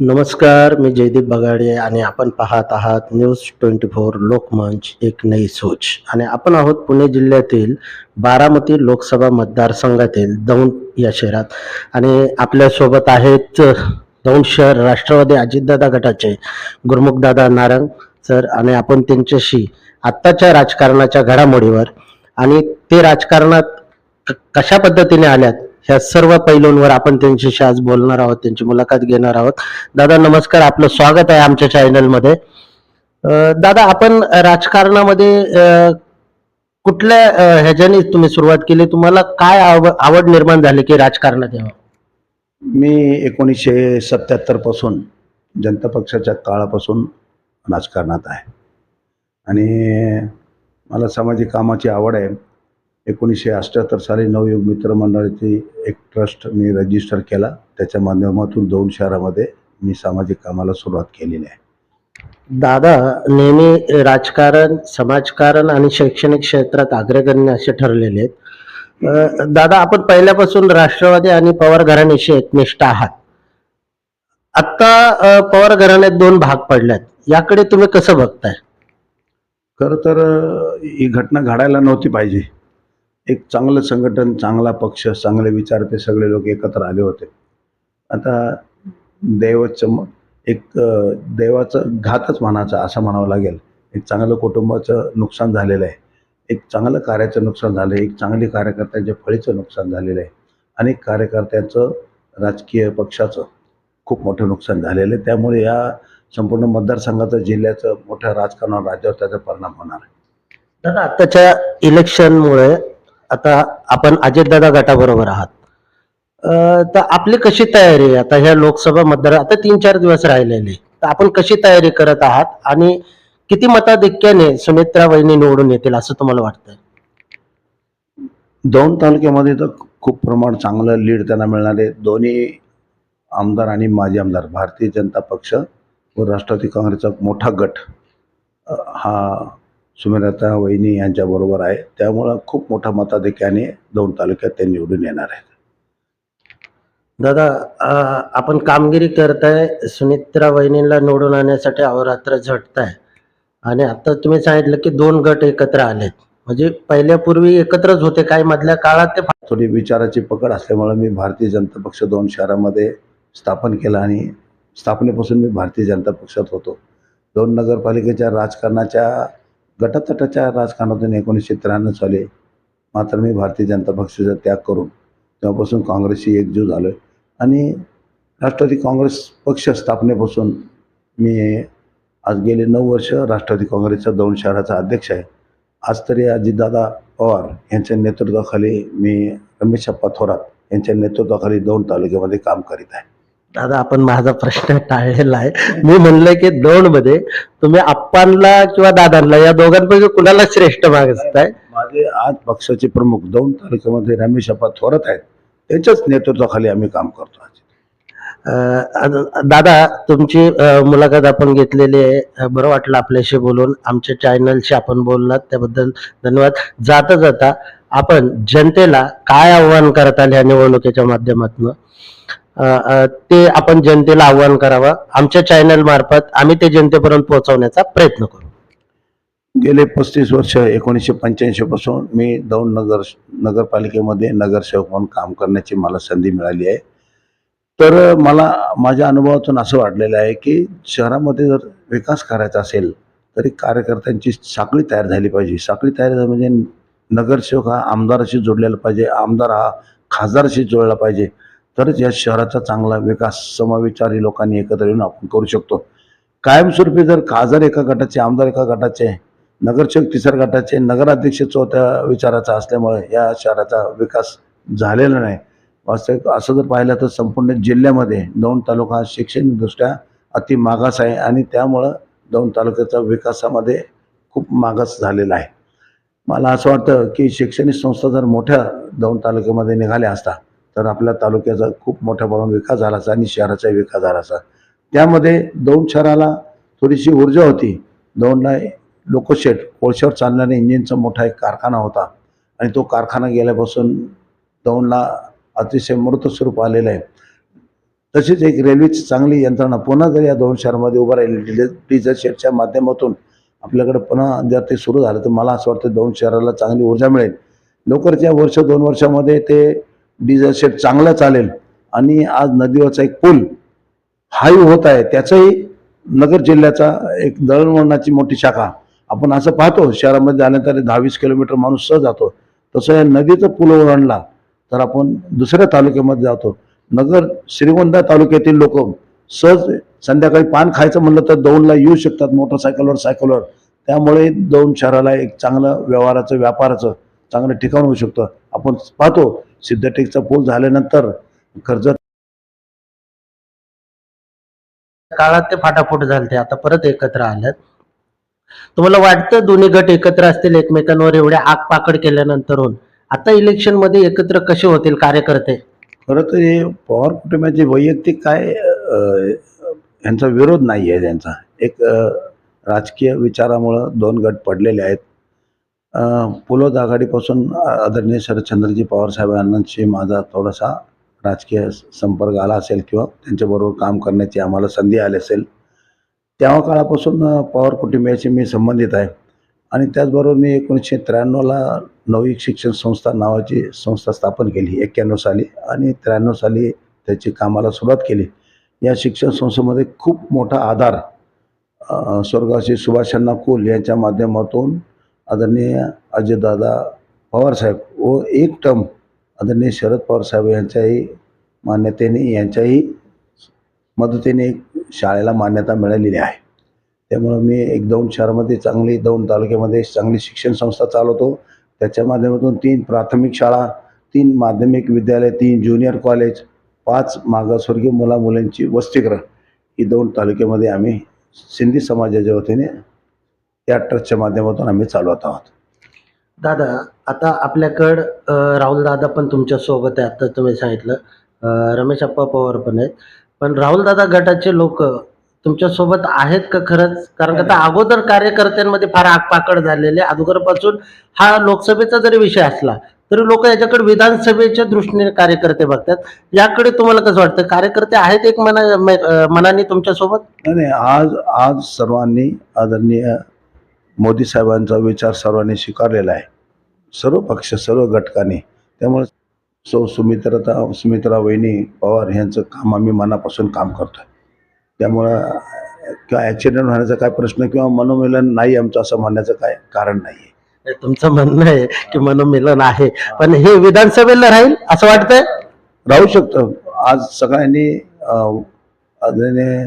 नमस्कार मी जयदीप बगाडे आणि आपण पाहत आहात न्यूज ट्वेंटी फोर लोकमंच एक नई सोच. आणि आपण आहोत पुणे जिल्ह्यातील बारामती लोकसभा मतदारसंघातील दौंड या शहरात. आणि आपल्यासोबत आहेत दौंड शहर राष्ट्रवादी अजितदादा गटाचे गुरमुखदादा नारंग सर आणि आपण त्यांच्याशी आत्ताच्या राजकारणाच्या घडामोडीवर. आणि ते राजकारणात क- कशा पद्धतीने आल्यात? ह्या सर्व पैलूंवर आपण त्यांच्याशी आज बोलणार आहोत त्यांची मुलाखत घेणार आहोत. दादा नमस्कार. आपलं स्वागत आहे आमच्या चॅनलमध्ये दादा आपण राजकारणामध्ये कुठल्या ह्याच्याने तुम्ही सुरुवात केली? तुम्हाला काय आव- आवड निर्माण झाली की राजकारणात यावं? मी एकोणीसशे सत्याहत्तरपासून जनता पक्षाच्या काळापासून राजकारणात आहे. आणि मला सामाजिक कामाची आवड आहे. एकोणीसशे अठ्ठ्याहत्तर साली नवयुग मित्र मंडळाची एक ट्रस्ट मी रजिस्टर केला. त्याच्या माध्यमातून दोन शहरामध्ये मी सामाजिक कामाला सुरुवात केलेली आहे. दादा नेहमी राजकारण समाजकारण आणि शैक्षणिक क्षेत्रात अग्रगण्य असे ठरलेले आहेत. दादा आपण पहिल्यापासून राष्ट्रवादी आणि पवार घराण्याशी एकनिष्ठ आहात. आता अं, पवार घराण्यात दोन भाग पडल्यात. याकडे तुम्ही कसं बघताय? खरं तर ही घटना घडायला नव्हती पाहिजे. एक चांगलं संघटन चांगला पक्ष चांगले विचार ते सगळे लोक एकत्र आले होते. आता दैवचं एक देवाचं घातच म्हणायचं असं म्हणावं लागेल. एक चांगलं कुटुंबाचं नुकसान झालेलं आहे. एक चांगलं कार्याचं नुकसान झालं आहे. एक चांगली कार्यकर्त्यांच्या फळीचं नुकसान झालेलं आहे. अनेक कार्यकर्त्यांचं राजकीय पक्षाचं खूप मोठं नुकसान झालेलं आहे. त्यामुळे या संपूर्ण मतदारसंघाचं जिल्ह्याचं मोठ्या राजकारणावर राज्यावर त्याचा परिणाम होणार आहे. दादा आताच्या इलेक्शनमुळे आता आपण अजितदादा गटाबरोबर आहात. तर आपली कशी तयारी आहे? आता ह्या लोकसभा मतदार आता तीन चार दिवस राहिलेले. तर आपण कशी तयारी करत आहात? आणि किती मताधिक्याने सुमित्रा वहिनी निवडून येतील असं तुम्हाला वाटतंय? दोन तालुक्यामध्ये तर खूप प्रमाण चांगलं लीड त्यांना मिळणारे दोन्ही आमदार आणि माजी आमदार भारतीय जनता पक्ष व राष्ट्रवादी काँग्रेसचा मोठा गट हा सुमिरता वहिनी यांच्याबरोबर आहे. त्यामुळं खूप मोठा मताधिक्याने दोन तालुक्यात ते निवडून येणार आहेत. दादा आपण कामगिरी करताय सुमित्रा वहिनीला निवडून आणण्यासाठी अहोरात्र झटताय. आणि आता तुम्ही सांगितलं की दोन गट एकत्र आलेत. म्हणजे पहिल्यापूर्वी एकत्रच होते काय? मधल्या काळात ते थोडी विचाराची पकड असल्यामुळं मी भारतीय जनता पक्ष दोन शहरामध्ये स्थापन केला आणि स्थापनेपासून मी भारतीय जनता पक्षात होतो. दोन नगरपालिकेच्या राजकारणाच्या गटातटाच्या राजकारणातून एकोणीसशे त्र्याण्णव साली मात्र मी भारतीय जनता पक्षाचा त्याग करून तेव्हापासून काँग्रेसशी एकजू झालो आहे आणि राष्ट्रवादी काँग्रेस पक्ष स्थापनेपासून मी आज गेले नऊ वर्ष राष्ट्रवादी काँग्रेसच्या दोन शहराचा अध्यक्ष आहे. आज तरी अजितदादा पवार यांच्या नेतृत्वाखाली मी रमेश अप्पा थोरात यांच्या नेतृत्वाखाली दोन तालुक्यामध्ये काम करीत आहे. दादा आपण माझा प्रश्न टाळलेला आहे. मी म्हणलंय की दोन मध्ये तुम्ही आप्पांना किंवा दादांना या दोघांपैकी कुणाला श्रेष्ठ मागताय? माझे आज पक्षाचे प्रमुख दोन तालुक्यामध्ये रमेश अप्पा थोरात आहेत. त्यांच्याच नेतृत्वाखाली आम्ही काम करतो आज. अं, दादा तुमची अं, मुलाखत आपण घेतलेली आहे. बरं वाटलं आपल्याशी बोलून. आमच्या चॅनलशी आपण बोललात त्याबद्दल धन्यवाद. जाता जाता आपण जनतेला काय आव्हान करताल ह्या निवडणुकीच्या माध्यमातून? ते आपण जनतेला आव्हान करावं. आमच्या चॅनल मार्फत आम्ही ते जनतेपर्यंत पोहोचवण्याचा प्रयत्न करू. गेले पस्तीस वर्ष एकोणीसशे पंच्याऐंशी पासून मी दौंड नगर नगरपालिकेमध्ये नगरसेवक म्हणून काम करण्याची मला संधी मिळाली आहे. तर मला माझ्या अनुभवातून असं वाटलेलं आहे की शहरामध्ये जर विकास करायचा असेल तरी कार्यकर्त्यांची साखळी तयार झाली पाहिजे. साखळी तयार झाली म्हणजे नगरसेवक हा आमदाराशी जोडलेला पाहिजे आमदार हा खासदाराशी जोडला पाहिजे. तरच या शहराचा चांगला विकास समविचारी लोकांनी एकत्र येऊन आपण करू शकतो. कायमस्वरूपी जर खासदार एका गटाचे आमदार एका गटाचे नगरसेवक तिसऱ्या गटाचे नगराध्यक्ष चौथ्या विचाराचा असल्यामुळे या शहराचा विकास झालेला नाही. वास्तविक असं जर पाहिलं तर संपूर्ण जिल्ह्यामध्ये दौंड तालुका शैक्षणिकदृष्ट्या अति मागास आहे आणि त्यामुळं दौंड तालुक्याचा विकासामध्ये खूप मागास झालेला आहे. मला असं वाटतं की शैक्षणिक संस्था जर मोठ्या दौंड तालुक्यामध्ये निघाल्या असता तर आपल्या तालुक्याचा खूप मोठ्या प्रमाणात विकास झाला असा आणि शहराचाही विकास झाला असा त्यामध्ये दौंड शहराला थोडीशी ऊर्जा होती. दौंडला लोकोशेट कोळशावर चालणाऱ्या इंजिनचा मोठा एक कारखाना होता. आणि तो कारखाना गेल्यापासून दौंडला अतिशय मृत स्वरूप आलेलं आहे. तशीच एक रेल्वेची चांगली यंत्रणा पुन्हा जर या दोन शहरामध्ये उभं राहिली डिझेल डिझेल शेडच्या माध्यमातून आपल्याकडे पुन्हा जर ते सुरू झालं तर मला असं वाटतं दोन शहराला चांगली ऊर्जा मिळेल. लवकरच्या वर्ष दोन वर्षामध्ये ते डिझेल शेड चालेल आणि आज नदीवरचा एक पूल हाही होत आहे त्याचंही नगर जिल्ह्याचा एक दळणवळणाची मोठी शाखा. आपण असं पाहतो शहरामध्ये आल्यानंतर दहा वीस किलोमीटर माणूस सहज जातो. तसं या नदीचं पूल ओलांडला तर आपण दुसऱ्या तालुक्यामध्ये जातो. नगर श्रीगोंदा तालुक्यातील लोक सहज संध्याकाळी पान खायचं म्हणलं तर दौंडला येऊ शकतात मोटरसायकलवर सायकलवर. त्यामुळे दौंड शहराला एक चांगलं व्यवहाराचं व्यापाराचं चांगलं ठिकाण होऊ शकतं. आपण पाहतो सिद्धटेकचा पूल झाल्यानंतर कर्जत काळात ते फाटाफूट झाले आता परत एकत्र आल्यात. तुम्हाला वाटतं दोन्ही गट एकत्र असतील एकमेकांवर एवढे आग पाकड केल्यानंतरून? आता इलेक्शनमध्ये एकत्र कसे होतील कार्यकर्ते? खरं तर हे पवार कुटुंबाचे वैयक्तिक काय यांचा विरोध नाही आहे त्यांचा. एक राजकीय विचारामुळं दोन गट पडलेले आहेत. पुलोद आघाडीपासून आदरणीय शरदचंद्रजी पवार साहेबांशी माझा थोडासा राजकीय संपर्क आला असेल किंवा त्यांच्याबरोबर काम करण्याची आम्हाला संधी आली असेल. तेव्हा काळापासून पवार कुटुंबियाशी मी संबंधित आहे. आणि त्याचबरोबर मी एकोणीसशे त्र्याण्णवला नवी शिक्षण संस्था नावाची संस्था स्थापन केली एक्क्याण्णव साली. आणि त्र्याण्णव साली त्याची कामाला सुरुवात केली. या शिक्षण संस्थेमध्ये खूप मोठा आधार स्वर्गाशी स्वर्गवासी सुभाषचंद्र कुल यांच्या माध्यमातून आदरणीय अजितदादा पवारसाहेब व एक टर्म आदरणीय शरद पवारसाहेब यांच्याही मान्यतेने यांच्याही मदतीने शाळेला मान्यता मिळालेली आहे. त्यामुळं मी एक दोन शहरामध्ये चांगली दोन तालुक्यामध्ये चांगली शिक्षण संस्था चालवतो. त्याच्या माध्यमातून तीन प्राथमिक शाळा तीन माध्यमिक विद्यालय तीन ज्युनियर कॉलेज पाच मागासवर्गीय मुला मुलांची वसतिगृह ही दोन तालुक्यामध्ये आम्ही सिंधी समाजाच्या वतीने त्या ट्रस्टच्या माध्यमातून आम्ही चालवत आहोत. दादा आता आपल्याकडं राहुल दादा पण तुमच्यासोबत आहे आता तुम्ही सांगितलं. अं, रमेश अप्पा पवार पण आहेत. पण राहुल दादा गटाचे लोक तुमच्यासोबत आहेत का खरंच? कारण का आता अगोदर कार्यकर्त्यांमध्ये फार आगपाकड झालेले अगोदरपासून हा लोकसभेचा जरी विषय असला तरी लोक याच्याकडे विधानसभेच्या दृष्टीने कार्यकर्ते बघतात. याकडे तुम्हाला कसं वाटतं? कार्यकर्ते आहेत एक मना म- अं, मनाने तुमच्यासोबत? नाही नाही आज आज सर्वांनी आदरणीय मोदी साहेबांचा विचार सर्वांनी स्वीकारलेला आहे. सर्व पक्ष सर्व घटकांनी. त्यामुळे सौ सुमित्रा सुमित्रा वहिनी पवार यांचं काम आम्ही मनापासून काम करतो त्यामुळं किंवा ॲक्सिडेंट होण्याचा काय प्रश्न किंवा मनोमिलन नाही आमचं असं म्हणण्याचं काय कारण नाही आहे तुमचं म्हणणं आहे की मनोमिलन आहे. पण हे विधानसभेला राहील असं वाटतंय? राहू शकतं. आज सगळ्यांनी अं, आदरणीय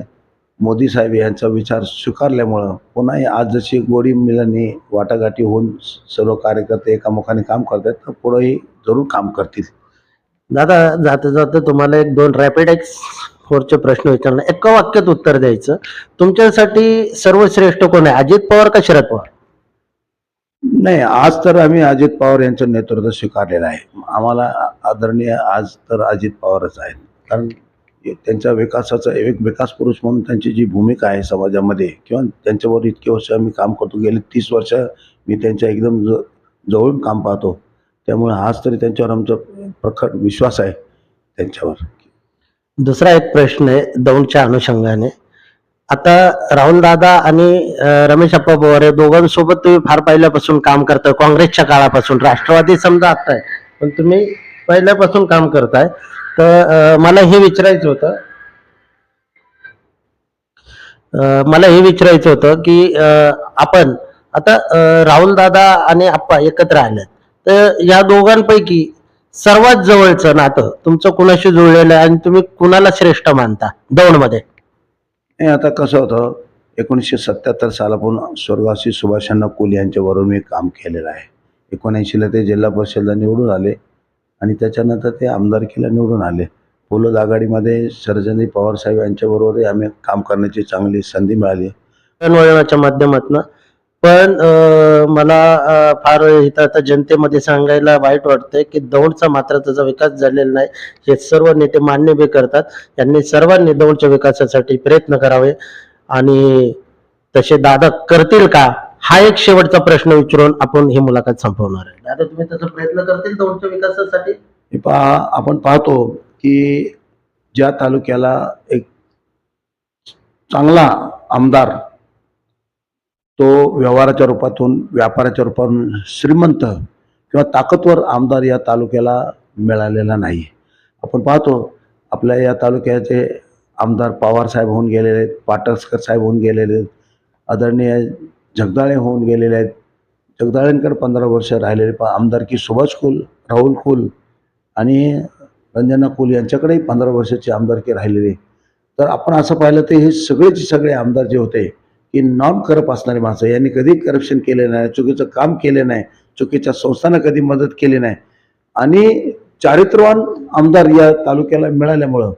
मोदी साहेब यांचा विचार स्वीकारल्यामुळं पुन्हा हे आज जशी गोडी मिलनी वाटाघाटी होऊन सर्व कार्यकर्ते एकामुखाने काम करतात तर पुढेही जरूर काम करतील. दादा जाता जाता तुम्हाला एक दोन रॅपिड एक्स फोरचे प्रश्न विचारणार. एका वाक्यात उत्तर द्यायचं. तुमच्यासाठी सर्वश्रेष्ठ कोण आहे? अजित पवार का शरद पवार? नाही आज तर आम्ही अजित पवार यांचं नेतृत्व स्वीकारलेलं आहे. आम्हाला आदरणीय आज तर अजित पवारच आहेत. कारण त्यांच्या विकासाचा एक विकास पुरुष म्हणून त्यांची जी भूमिका आहे समाजामध्ये किंवा त्यांच्यावर इतके वर्ष आम्ही काम करतो गेले तीस वर्ष मी त्यांच्या एकदम ज जवळून काम पाहतो. त्यामुळे आज तरी त्यांच्यावर आमचा प्रखर विश्वास आहे त्यांच्यावर. दुसरा एक प्रश्न आहे दौंडच्या अनुषंगाने. आता राहुल दादा आणि रमेश अप्पा पवार या दोघांसोबत तुम्ही फार पहिल्यापासून काम करताय काँग्रेसच्या काळापासून. राष्ट्रवादी समजा आता आहे पण तुम्ही पहिल्यापासून काम करताय. तर मला हे विचारायचं होतं मला हे विचारायचं होतं की आपण आता राहुल दादा आणि आप्पा एकत्र आले तर या दोघांपैकी सर्वात जवळचं नातं तुमचं कुणाशी जुळलेलं आहे आणि तुम्ही कुणाला श्रेष्ठ मानता? दौडमध्ये. आता कसं होतं एकोणीसशे सत्याहत्तर सालापासून स्वर्गवासी सुभाषांना कुल यांच्यावरून मी काम केलेलं आहे. एकोणऐंशीला ते जिल्हा परिषदला निवडून आले. आणि त्याच्यानंतर ते आमदारकीला निवडून आले. पोलद आघाडीमध्ये सरजनी पवार साहेब यांच्याबरोबरही आम्ही काम करण्याची चांगली संधी मिळाली. वळणाच्या माध्यमातून. पण मला फार इथं आता जनतेमध्ये सांगायला वाईट वाटतंय की दौंडचा मात्र त्याचा विकास झालेला नाही. हे सर्व नेते मान्य बी करतात. यांनी सर्वांनी दौंडच्या विकासासाठी प्रयत्न करावे. आणि तसे दादा करतील का? हा एक शेवटचा प्रश्न विचारून आपण ही मुलाखत संपवणार आहे. दादा तुम्ही तसा प्रयत्न करतील दौंडच्या विकासासाठी? हे पहा आपण पाहतो की ज्या तालुक्याला एक चांगला आमदार तो व्यवहाराच्या रूपातून व्यापाराच्या रूपातून श्रीमंत किंवा ताकदवर आमदार या तालुक्याला मिळालेला नाही. आपण पाहतो आपल्या या तालुक्याचे आमदार पवार साहेब होऊन गेलेले आहेत पाटसकर साहेब होऊन गेलेले आहेत आदरणीय जगदाळे होऊन गेलेले आहेत. जगदाळेंकडे पंधरा वर्ष राहिलेले पण आमदारकी सुभाष कुल राहुल कुल आणि रंजना कुल यांच्याकडेही पंधरा वर्षाची आमदारकी राहिलेली. आहे. तर आपण असं पाहिलं तर हे सगळेचे सगळे आमदार जे होते की नॉन करप असणारी माणसं यांनी कधी करप्शन केले नाही चुकीचं काम केले नाही चुकीच्या संस्थांना कधी मदत केली नाही. आणि चारित्र्यवान आमदार या तालुक्याला मिळाल्यामुळं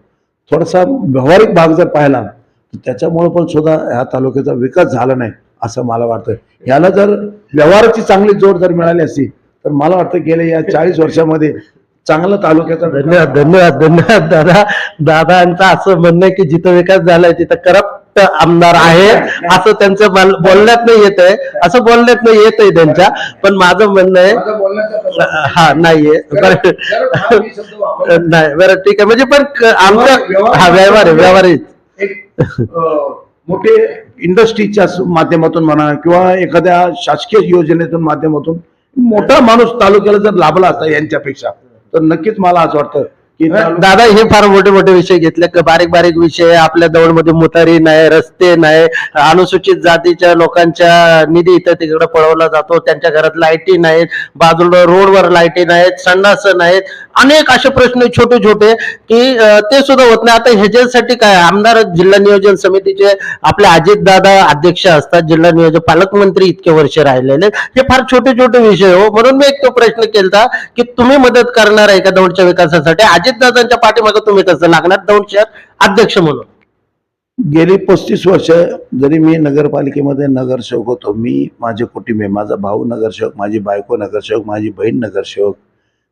थोडासा व्यावहारिक भाग जर पाहिला तर त्याच्यामुळं पण सुद्धा ह्या तालुक्याचा विकास झाला नाही. असं मला वाटतं. याला जर व्यवहाराची चांगली जोड जर मिळाली असती तर मला वाटतं गेल्या या चाळीस वर्षामध्ये चांगला तालुक्याचा धन्यवाद धन्यवाद धन्यवाद दादा. दादांचं असं म्हणणं आहे की जिथं विकास झालाय तिथं करप्ट आमदार आहे असं त्यांचं बोल- बोलण्यात नाही येत आहे. असं बोलण्यात नाही येत आहे त्यांच्या पण माझं म्हणणं आहे हा नाहीये. बरं नाही बरं ठीक आहे. म्हणजे पण आमच्या हा व्यवहार आहे व्यवहार आहे. मोठे इंडस्ट्रीच्या माध्यमातून म्हणा किंवा एखाद्या शासकीय योजनेतून माध्यमातून मोठा माणूस तालुक्याला जर लाभला असता यांच्यापेक्षा तर नक्कीच मला असं वाटतं की दादा हे फार मोठे मोठे विषय घेतले. क- बारीक बारीक विषय आपल्या दौडमध्ये मुतारी नाही रस्ते नाही अनुसूचित जातीच्या लोकांच्या निधी इथं तिकडे पळवला जातो. त्यांच्या घरात लाईटी नाहीत बाजूला रोडवर लाईटी नाहीत संडास नाहीत. अनेक असे प्रश्न छोटे छोटे की ते सुद्धा होत नाही. आता ह्याच्यासाठी काय? आमदार जिल्हा नियोजन समितीचे आपले अजित दादा अध्यक्ष असतात. जिल्हा नियोजन पालकमंत्री इतके वर्ष राहिलेले हे फार छोटे छोटे विषय हो. म्हणून मी एक तो प्रश्न केलता की तुम्ही मदत करणार आहे का दौंडच्या विकासासाठी? अजितदादांच्या पाठीमागे तुम्ही कसं नागनाथ दौंड अध्यक्ष म्हणून. गेली पस्तीस वर्ष जरी मी नगरपालिकेमध्ये नगरसेवक होतो मी माझे कुटुंबीय माझा भाऊ नगरसेवक माझी बायको नगरसेवक माझी बहीण नगरसेवक.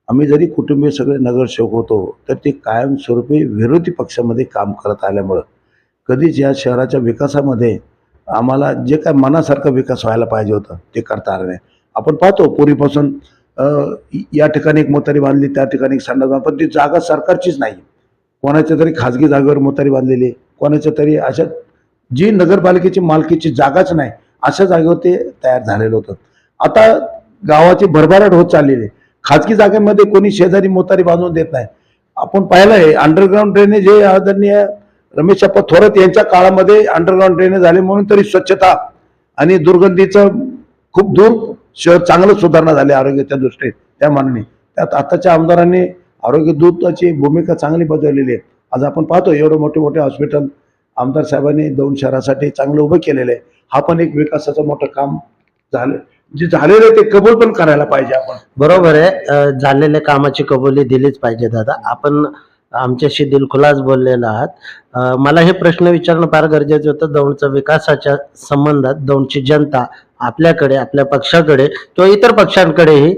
आम्ही जरी कुटुंबीय सगळे नगरसेवक होतो तर ते कायमस्वरूपी विरोधी पक्षामध्ये काम करत आल्यामुळं. कधीच या शहराच्या विकासामध्ये आम्हाला जे काय मनासारखं विकास व्हायला पाहिजे होतं ते करता आलं नाही. आपण पाहतो पूर्वीपासून या ठिकाणी एक मोतारी बांधली त्या ठिकाणी एक सांडा पण ती जागा सरकारचीच नाही. कोणाच्या तरी खाजगी जागेवर मोतारी बांधलेली आहे, कोणाच्या तरी अशा जी नगरपालिकेची मालकीची जागाच नाही अशा जागेवर ते तयार झालेलं होतं. आता गावाची भरभराट होत चाललेली आहे. खाजगी जागेमध्ये कोणी शेजारी मोतारी बांधून देत नाही. आपण पाहिलं आहे अंडरग्राऊंड ड्रेनेज हे आदरणीय रमेश अप्पा थोरात यांच्या काळामध्ये अंडरग्राऊंड ड्रेनेज झाले म्हणून तरी स्वच्छता आणि दुर्गंधीचं खूप दूर शहर चांगलं सुधारणा झाली आरोग्याच्या दृष्टीने त्या मानाने. त्यात आताच्या आमदारांनी आरोग्य दूताची भूमिका चांगली बजावलेली आहे. आज आपण पाहतो एवढं मोठे मोठे हॉस्पिटल आमदार साहेबांनी दोन शहरासाठी चांगलं उभं केलेलं आहे. हा पण एक विकासाचं मोठं काम झालं. जे झालेलं आहे ते कबूल पण करायला पाहिजे आपण. बरोबर आहे. झालेल्या कामाची कबुली दिलीच पाहिजे दादा. आपण आमच्याशी दिलखुलास बोललेला आहात. मला हे प्रश्न विचारणं फार गरजेचं होतं. दौंडचा विकासाच्या संबंधात दौंडची जनता आपल्याकडे आपल्या पक्षाकडे किंवा इतर पक्षांकडेही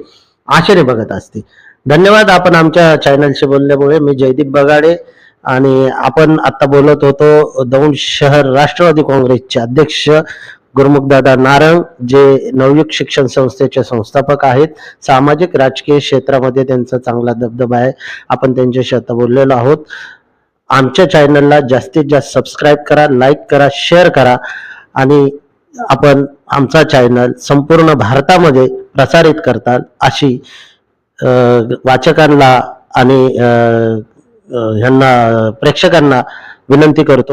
आश्चर्य बघत असते. धन्यवाद आपण आमच्या चॅनलशी बोलल्यामुळे. मी जयदीप बगाडे आणि आपण आता बोलत होतो दौंड शहर राष्ट्रवादी काँग्रेसचे अध्यक्ष गुरुमुखदादा नारंग जे नवयुग शिक्षण संस्थेचे संस्थापक आहेत सामाजिक राजकीय क्षेत्रामध्ये त्यांचा चांगला दबदबा आहे. आपण त्यांच्याशी आता बोललेलो आहोत. आमच्या चॅनलला जास्तीत जास्त सबस्क्राईब करा लाईक करा शेअर करा आणि आपण आमचा चॅनल संपूर्ण भारतामध्ये प्रसारित करताल अशी वाचकांना आणि ह्यांना प्रेक्षकांना विनंती करतो.